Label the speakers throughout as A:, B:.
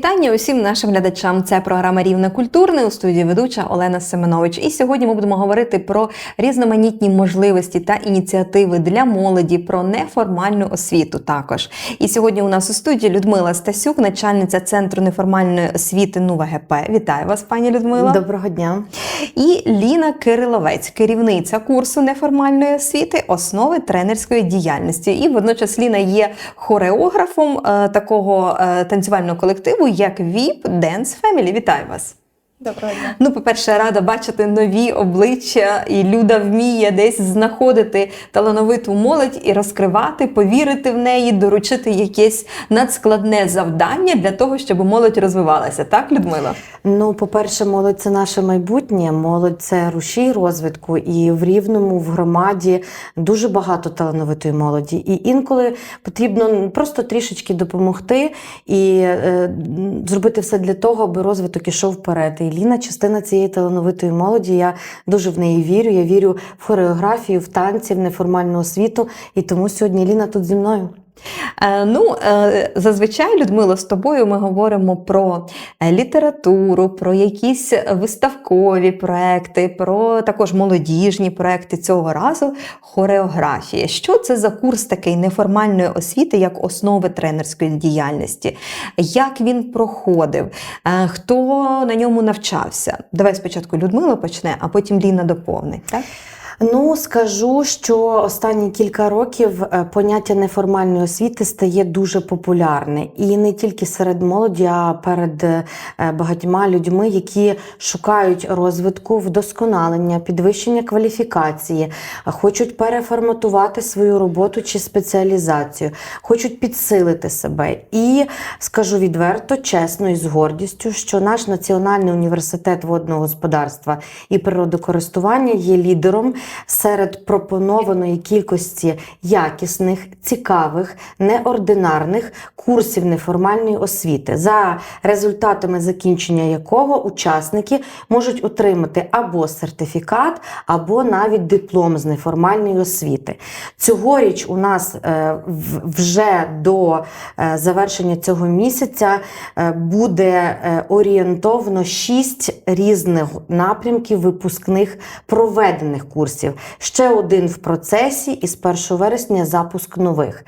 A: Вітання усім нашим глядачам. Це програма Рівне культурне у студії ведуча Олена Семенович. І сьогодні ми будемо говорити про різноманітні можливості та ініціативи для молоді, про неформальну освіту. Також і сьогодні у нас у студії Людмила Стасюк, начальниця центру неформальної освіти НУВА ГП. Вітаю вас, пані Людмила.
B: Доброго дня.
A: І Ліна Кириловець, керівниця курсу неформальної освіти, основи тренерської діяльності. І водночас Ліна є хореографом е, такого е, танцювального колективу, як VIP Dance Family. Вітаю вас!
C: Доброго дня.
A: Ну, по-перше, рада бачити нові обличчя, і Люда вміє десь знаходити талановиту молодь і розкривати, повірити в неї, доручити якесь надскладне завдання для того, щоб молодь розвивалася. Так, Людмила?
B: Ну, по-перше, молодь це наше майбутнє. Молодь це рушій розвитку, і в рівному в громаді дуже багато талановитої молоді. І інколи потрібно просто трішечки допомогти і е, зробити все для того, аби розвиток ішов вперед. Ліна частина цієї талановитої молоді. Я дуже в неї вірю. Я вірю в хореографію, в танці, в неформальну освіту. І тому сьогодні Ліна тут зі мною.
A: Е, ну, е, зазвичай, Людмила, з тобою ми говоримо про е, літературу, про якісь виставкові проекти, про також молодіжні проекти цього разу хореографія. Що це за курс такий неформальної освіти, як основи тренерської діяльності? Як він проходив? Хто на ньому навчався? Давай спочатку Людмила почне, а потім Ліна доповнить. Так?
B: Ну, скажу, що останні кілька років е, поняття неформальної освіти стає дуже популярне. І не тільки серед молоді, а перед е, багатьма людьми, які шукають розвитку, вдосконалення, підвищення кваліфікації, хочуть переформатувати свою роботу чи спеціалізацію, хочуть підсилити себе. І скажу відверто, чесно і з гордістю, що наш Національний університет водного господарства і природокористування є лідером серед пропонованої кількості якісних, цікавих, неординарних курсів неформальної освіти, за результатами закінчення якого учасники можуть отримати або сертифікат, або навіть диплом з неформальної освіти. Цьогоріч у нас е, вже до е, завершення цього місяця е, буде орієнтовно шість різних напрямків випускних проведених курсів. Ще один в процесі, і з 1 вересня запуск нових.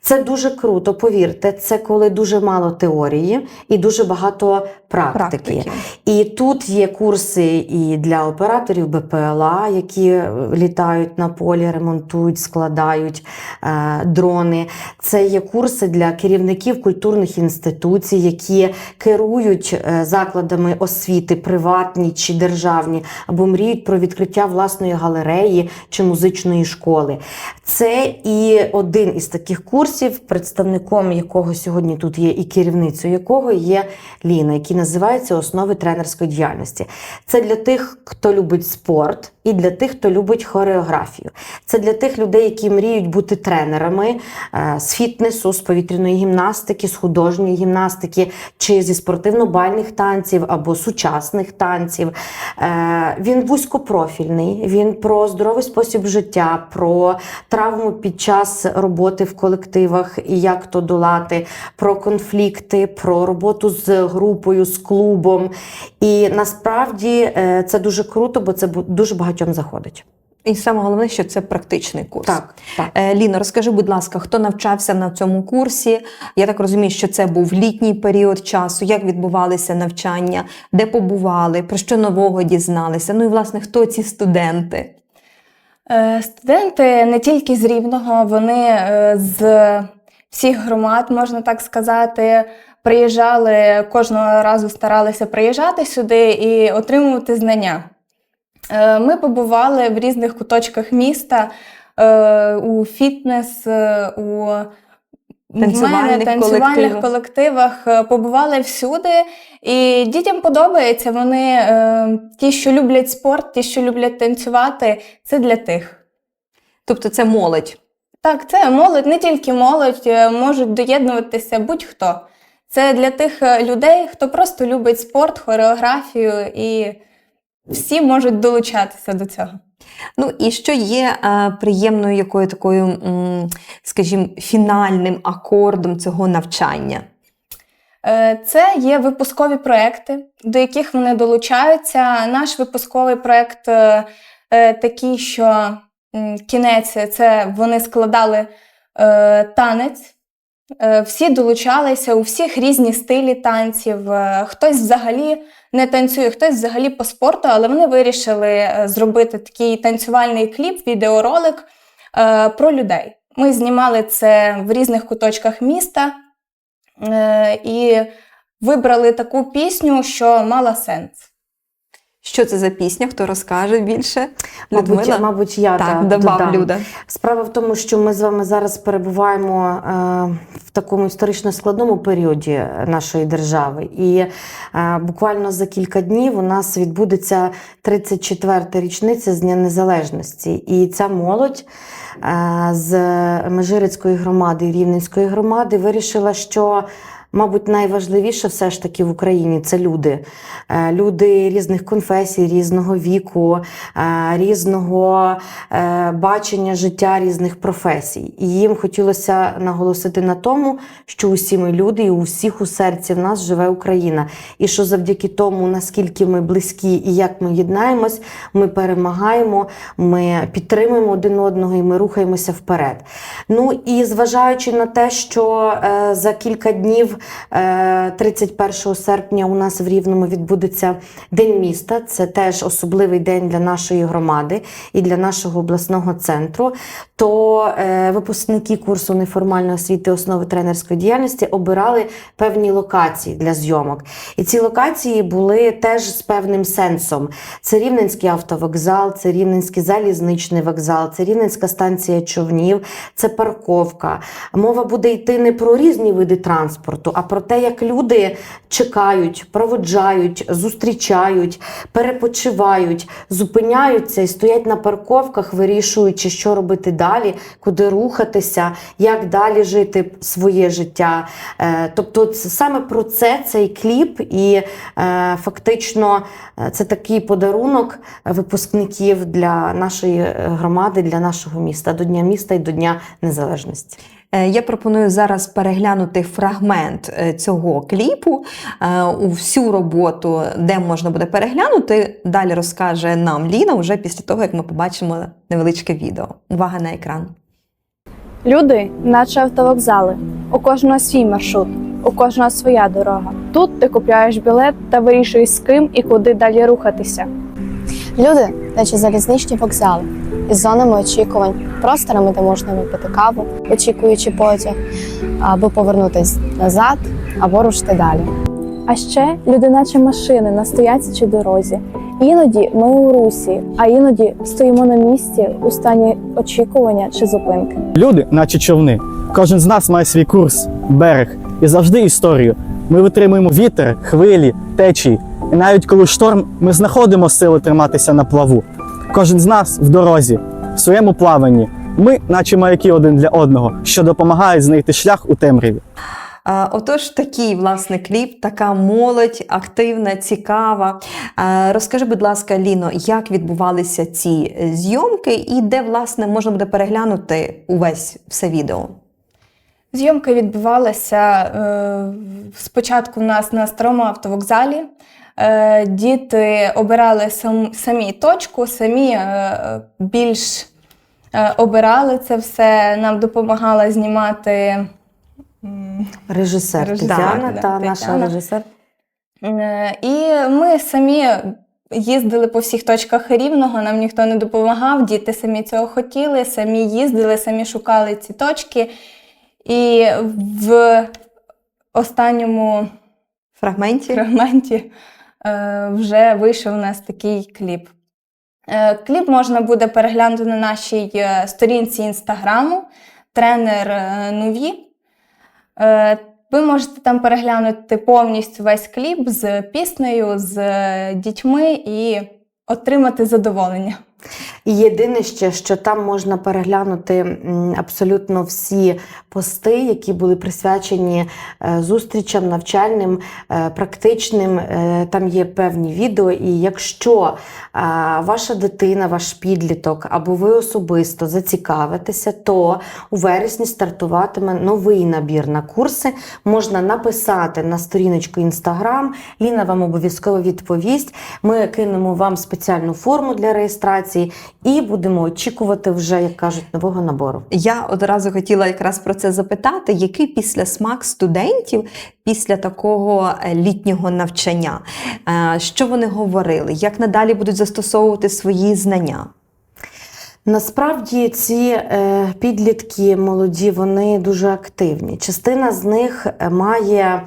B: Це дуже круто, повірте, це коли дуже мало теорії і дуже багато практики.
A: Практики.
B: І тут є курси і для операторів БПЛА, які е, літають на полі, ремонтують, складають е, дрони. Це є курси для керівників культурних інституцій, які керують е, закладами освіти, приватні чи державні, або мріють про відкриття власної галереї чи музичної школи. Це і один із таких курсів, представником якого сьогодні тут є, і керівницею якого є Ліна, який називається Основи тренерської діяльності. Це для тих, хто любить спорт, і для тих, хто любить хореографію. Це для тих людей, які мріють бути тренерами е, з фітнесу, з повітряної гімнастики, з художньої гімнастики чи зі спортивно-бальних танців або сучасних танців. Е, Він вузькопрофільний, він про здоровий спосіб життя, про травму під час роботи в колективах і як то долати, про конфлікти, про роботу з групою, з клубом. І насправді е, це дуже круто, бо це дуже багатьом заходить.
A: І саме головне, що це практичний курс.
B: Так, так.
A: Е, Ліна, розкажи, будь ласка, хто навчався на цьому курсі? Я так розумію, що це був літній період часу. Як відбувалися навчання, де побували, про що нового дізналися? Ну і власне, хто ці студенти?
C: Е, Студенти не тільки з Рівного, вони е, з всіх громад, можна так сказати, приїжджали кожного разу старалися приїжджати сюди і отримувати знання. Е, Ми побували в різних куточках міста, у фітнес, у
A: Танцювальних
C: мене танцювальних
A: колективах.
C: колективах е, побували всюди, і дітям подобається. Вони е, ті, що люблять спорт, ті, що люблять танцювати, це для тих.
A: Тобто це молодь.
C: Так, це молодь, не тільки молодь, е, можуть доєднуватися будь-хто. Це для тих людей, хто просто любить спорт, хореографію, і всі можуть долучатися до цього.
A: Ну і що є е, приємною якою такою, м, скажімо, фінальним акордом цього навчання?
C: Е, Це є випускові проекти, до яких вони долучаються. Наш випусковий проект е, е, такий, що кінець це вони складали е, танець. Е, Всі долучалися, у всіх різні стилі танців. Е, Хтось взагалі не танцює, хтось взагалі по спорту, але вони вирішили е, зробити такий танцювальний кліп, відеоролик е, про людей. Ми знімали це в різних куточках міста е, і вибрали таку пісню, що мала сенс.
A: Що це за пісня? Хто розкаже більше?
B: Мабуть, мабуть, я
A: так,
B: та, додам.
A: Люда.
B: Справа в тому, що ми з вами зараз перебуваємо е, в такому історично складному періоді нашої держави. І е, буквально за кілька днів у нас відбудеться 34-та річниця з Дня Незалежності. І ця молодь е, з Межирицької громади і Рівненської громади вирішила, що. Мабуть, найважливіше все ж таки в Україні це люди. Е, Люди різних конфесій, різного віку, е, різного е, бачення життя, різних професій. І їм хотілося наголосити на тому, що усі ми люди, і у всіх у серці в нас живе Україна. І що завдяки тому, наскільки ми близькі і як ми єднаємось, ми перемагаємо, ми підтримуємо один одного і ми рухаємося вперед. Ну і зважаючи на те, що за кілька днів, 31 серпня, у нас в Рівному відбудеться День міста. Це теж особливий день для нашої громади і для нашого обласного центру. То е, випускники курсу неформальної освіти основи тренерської діяльності обирали певні локації для зйомок. І ці локації були теж з певним сенсом. Це Рівненський автовокзал, це Рівненський залізничний вокзал, це Рівненська станція човнів, це парковка. Мова буде йти не про різні види транспорту, а про те, як люди чекають, проводжають, зустрічають, перепочивають, зупиняються і стоять на парковках, вирішуючи, що робити далі, куди рухатися, як далі жити своє життя. Е, Тобто, саме про це цей кліп, і е, фактично е, це такий подарунок випускників для нашої громади, для нашого міста, до Дня міста і до Дня Незалежності.
A: Е, Я пропоную зараз переглянути фрагмент е, цього кліпу е, у всю роботу, де можна буде переглянути. Далі розкаже нам Ліна вже після того, як ми побачимо невеличке відео. Увага на екран.
D: Люди, наче автовокзали, у кожного свій маршрут, у кожного своя дорога. Тут ти купляєш білет та вирішуєш з ким і куди далі рухатися.
E: Люди, наче залізничні вокзали, із зонами очікувань, просторами, де можна випити каву, очікуючи потяг, або повернутись назад, або рушити далі.
D: А ще люди, наче машини на стоячій дорозі. Іноді ми у русі, а іноді стоїмо на місці у стані очікування чи зупинки.
F: Люди, наче човни. Кожен з нас має свій курс, берег і завжди історію. Ми витримуємо вітер, хвилі, течії. І навіть коли шторм, ми знаходимо сили триматися на плаву. Кожен з нас в дорозі, в своєму плаванні. Ми, наче маяки один для одного, що допомагають знайти шлях у темряві.
A: А, Отож, такий власне кліп, така молодь, активна, цікава. А, Розкажи, будь ласка, Ліно, як відбувалися ці е, зйомки і де власне можна буде переглянути увесь все відео?
C: Зйомка відбувалася е, спочатку у нас на старому автовокзалі. Е, діти обирали сам, самі точку, самі е, більш е, обирали це все. Нам допомагала знімати.
B: Режисер
C: Режисер,
B: Тетяна та наша режисер.
C: І ми самі їздили по всіх точках рівного, нам ніхто не допомагав, діти самі цього хотіли, самі їздили, самі шукали ці точки. І в останньому
A: Фрагменті?
C: фрагменті вже вийшов у нас такий кліп. Е, Кліп можна буде переглянути на нашій е, сторінці інстаграму тренер е, Нові. Е, Ви можете там переглянути повністю весь кліп з піснею, з е, дітьми і отримати задоволення.
B: І єдине ще, що там можна переглянути абсолютно всі пости, які були присвячені е, зустрічам, навчальним, е, практичним. Е, Там є певні відео. І якщо ваша дитина, ваш підліток або ви особисто зацікавитеся, то у вересні стартуватиме новий набір на курси. Можна написати на сторіночку Інстаграм. Ліна вам обов'язково відповість. Ми кинемо вам спеціальну форму для реєстрації і будемо очікувати вже, як кажуть, нового набору.
A: Я одразу хотіла якраз про це запитати, який після смак студентів після такого е, літнього навчання? Е, Що вони говорили? Як надалі будуть застосовувати свої знання?
B: Насправді ці е, підлітки молоді, вони дуже активні. Частина з них має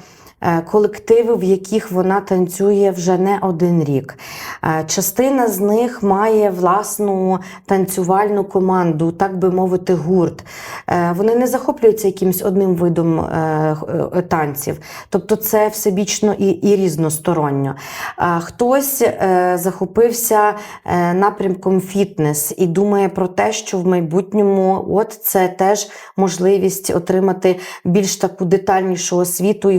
B: колективи, в яких вона танцює вже не один рік. Е, частина з них має власну танцювальну команду, так би мовити, гурт. Е, вони не захоплюються якимось одним видом е, е, танців. Тобто це всебічно і, і різносторонньо. Хтось е, захопився е, напрямком фітнес і думає про те, що в майбутньому от це теж можливість отримати більш таку детальнішу освіту і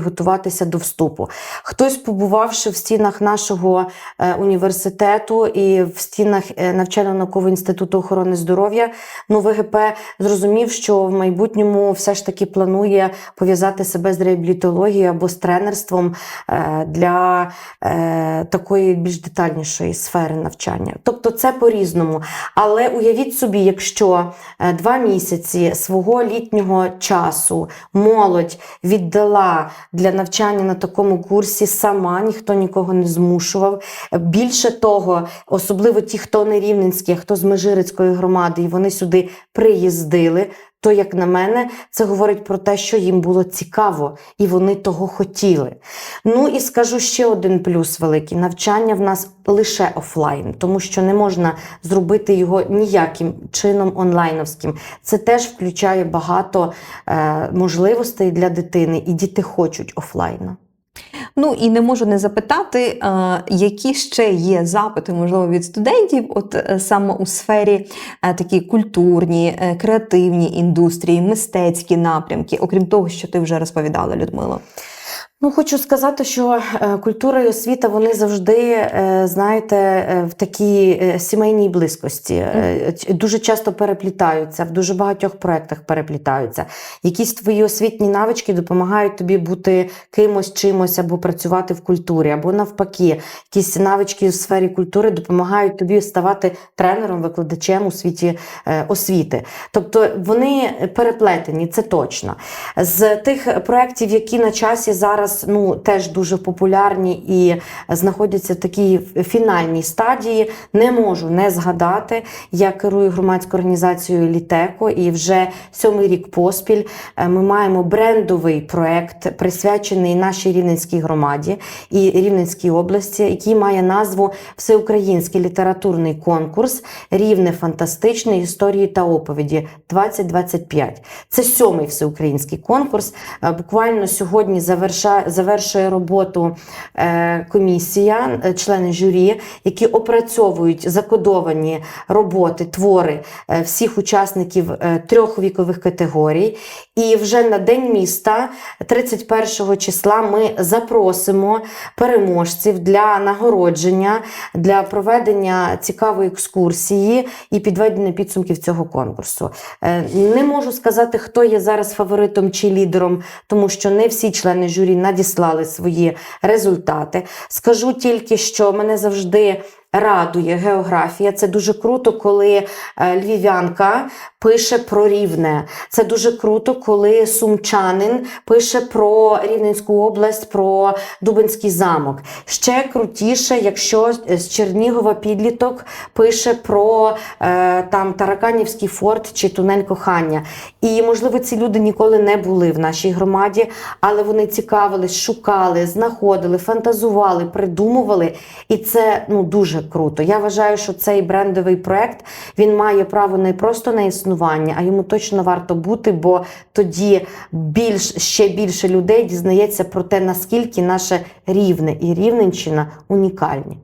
B: готуватися до вступу. Хтось, побувавши в стінах нашого е, університету і в стінах е, навчально-наукового інституту охорони здоров'я, ну ВГП зрозумів, що в майбутньому все ж таки планує пов'язати себе з реабілітологією або з тренерством е, для такої більш детальнішої сфери навчання. Тобто це по-різному. Але уявіть собі, якщо два місяці свого літнього часу молодь віддала для навчання на такому курсі сама, ніхто нікого не змушував. Більше того, особливо ті, хто не рівненські, а хто з Межирицької громади, і вони сюди приїздили. То, як на мене, це говорить про те, що їм було цікаво, і вони того хотіли. Ну і скажу ще один плюс великий: навчання в нас лише офлайн, тому що не можна зробити його ніяким чином онлайновським. Це теж включає багато е, можливостей для дитини, і діти хочуть офлайну.
A: Ну і не можу не запитати, е, які ще є запити, можливо, від студентів, от е, саме у сфері е, такі культурні, креативні індустрії, мистецькі напрямки, окрім того, що ти вже розповідала, Людмило.
B: Ну, хочу сказати, що е, культура і освіта вони завжди, е, знаєте, е, в такій сімейній близькості. Дуже часто переплітаються, в дуже багатьох проєктах переплітаються. Якісь твої освітні навички допомагають тобі бути кимось, чимось або працювати в культурі, або навпаки, якісь навички в сфері культури допомагають тобі ставати тренером, викладачем у світі освіти. Тобто вони переплетені, це точно. З тих проєктів, які на часі зараз ну, теж дуже популярні і знаходяться в такій фінальній стадії, не можу не згадати. Я керую громадською організацією Літеко, і вже сьомий рік поспіль е, ми маємо брендовий проєкт, присвячений нашій Рівненській громаді і Рівненській області, який має назву Всеукраїнський літературний конкурс Рівне фантастичне історії та оповіді 2025. Це сьомий всеукраїнський конкурс. Е, Буквально сьогодні заверша, завершує роботу е, комісія, е, члени журі, які опрацьовують закодовані роботи, твори е, всіх учасників трьох вікових категорій. І вже на День міста, 31 числа, ми запросимо переможців для нагородження, для проведення цікавої екскурсії і підведення підсумків цього конкурсу. Не можу сказати, хто є зараз фаворитом чи лідером, тому що не всі члени журі надіслали свої результати. Скажу тільки, що мене завжди. Радує географія. Це дуже круто, коли е, львів'янка пише про рівне. Це дуже круто, коли сумчанин пише про Рівненську область, про Дубинський замок. Ще крутіше, якщо з Чернігова підліток пише про е, там Тараканівський форт чи тунель кохання. І, можливо, ці люди ніколи не були в нашій громаді, але вони цікавились, шукали, знаходили, фантазували, придумували. І це ну, дуже круто. Я вважаю, що цей брендовий проект він має право не просто на існування, а йому точно варто бути, бо тоді більш ще більше людей дізнається про те, наскільки наше рівне і рівненщина унікальні.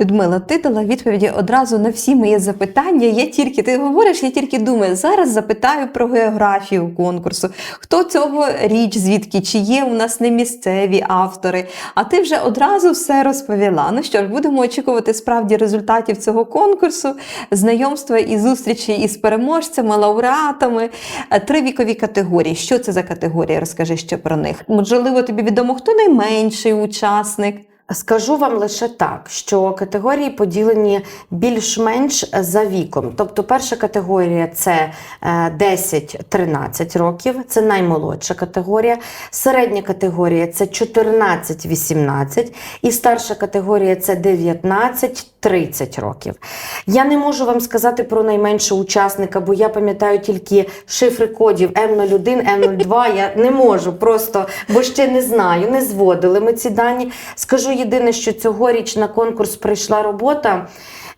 A: Людмила, ти дала відповіді одразу на всі мої запитання. Я тільки ти говориш, я тільки думаю, зараз запитаю про географію конкурсу. Хто цього річ, звідки, чи є у нас не місцеві автори? А ти вже одразу все розповіла. Ну що ж, будемо очікувати справді результатів цього конкурсу, знайомства і зустрічі із переможцями, лауреатами. Е, Три вікові категорії. Що це за категорії? Розкажи ще про них. Можливо, тобі відомо, хто найменший учасник.
B: Скажу вам лише так, що категорії поділені більш-менш за віком. Тобто, перша категорія це е, 10-13 років, це наймолодша категорія. Середня категорія це 14-18, і старша категорія це 19-30 років. Я не можу вам сказати про найменшого учасника, бо я пам'ятаю тільки шифри кодів М01, М02. Я не можу просто, бо ще не знаю, не зводили ми ці дані. Скажу єдине, що цьогоріч на конкурс прийшла робота.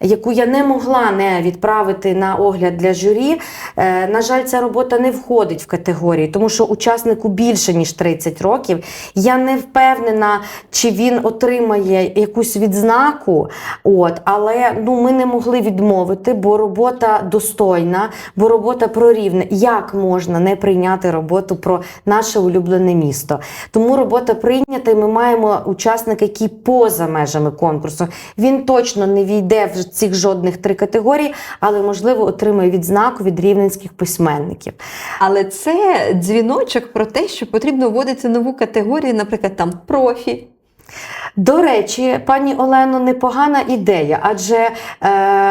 B: Яку я не могла не відправити на огляд для журі. Е, на жаль, ця робота не входить в категорії, тому що учаснику більше ніж 30 років. Я не впевнена, чи він отримає якусь відзнаку. От, але ну, ми не могли відмовити, бо робота достойна, бо робота про рівне. Як можна не прийняти роботу про наше улюблене місто? Тому робота прийнята, і ми маємо учасника, який поза межами конкурсу. Він точно не війде в цих жодних три категорії, але можливо отримає відзнаку від рівненських письменників.
A: Але це дзвіночок про те, що потрібно вводити нову категорію, наприклад, там профі.
B: До речі, пані Олено, непогана ідея, адже е,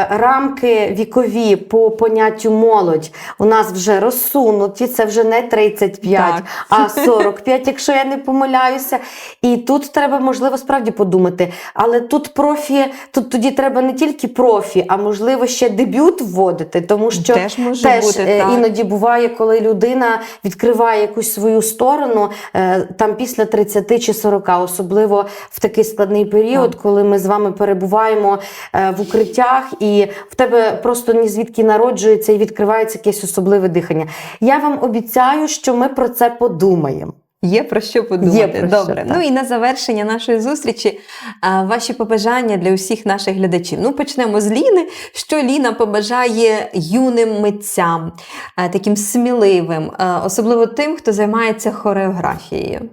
B: рамки вікові по поняттю молодь у нас вже розсунуті. Це вже не 35,
A: Так.
B: а 45, якщо я не помиляюся. І тут треба, можливо, справді подумати. Але тут профі, тут тоді треба не тільки профі, а можливо ще дебют вводити, тому що
A: Теж може
B: теж
A: бути,
B: е,
A: так.
B: іноді буває, коли людина відкриває якусь свою сторону е, там після 30 чи 40, особливо в такий складний період, коли ми з вами перебуваємо е, в укриттях, і в тебе просто ні звідки народжується і відкривається якесь особливе дихання. Я вам обіцяю, що ми про це подумаємо.
A: Є про що подумати.
B: Є про що,
A: Добре.
B: так.
A: ну і на завершення нашої зустрічі а, ваші побажання для усіх наших глядачів. Ну, почнемо з Ліни. Що Ліна побажає юним митцям, а, таким сміливим, а, особливо тим, хто займається хореографією.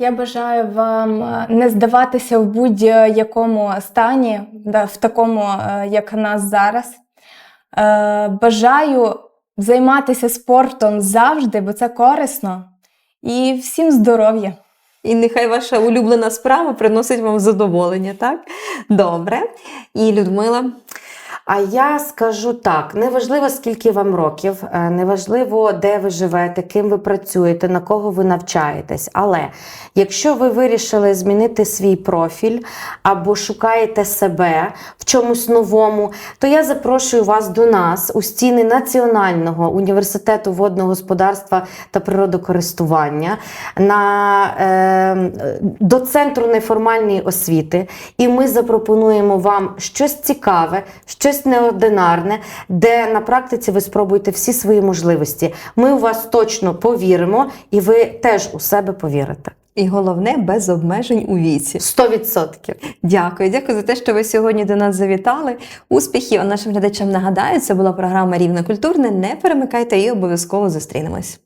C: Я бажаю вам е, не здаватися в будь-якому стані, в такому, е, як нас зараз. Е, Бажаю займатися спортом завжди, бо це корисно. І всім здоров'я!
A: І нехай ваша улюблена справа приносить вам задоволення, так? Добре. І Людмила.
B: А я скажу так: неважливо, скільки вам років, е, неважливо, де ви живете, ким ви працюєте, на кого ви навчаєтесь. Але якщо ви вирішили змінити свій профіль або шукаєте себе в чомусь новому, то я запрошую вас до нас у стіни Національного університету водного господарства та природокористування на, е, до центру неформальної освіти, і ми запропонуємо вам щось цікаве, щось неординарне, де на практиці ви спробуєте всі свої можливості. Ми у вас точно повіримо, і ви теж у себе повірите.
A: І головне, без обмежень у віці.
B: 100%.
A: Дякую, дякую за те, що ви сьогодні до нас завітали. Успіхів нашим глядачам нагадаю, це була програма Рівне культурне. Не перемикайте і обов'язково зустрінемось.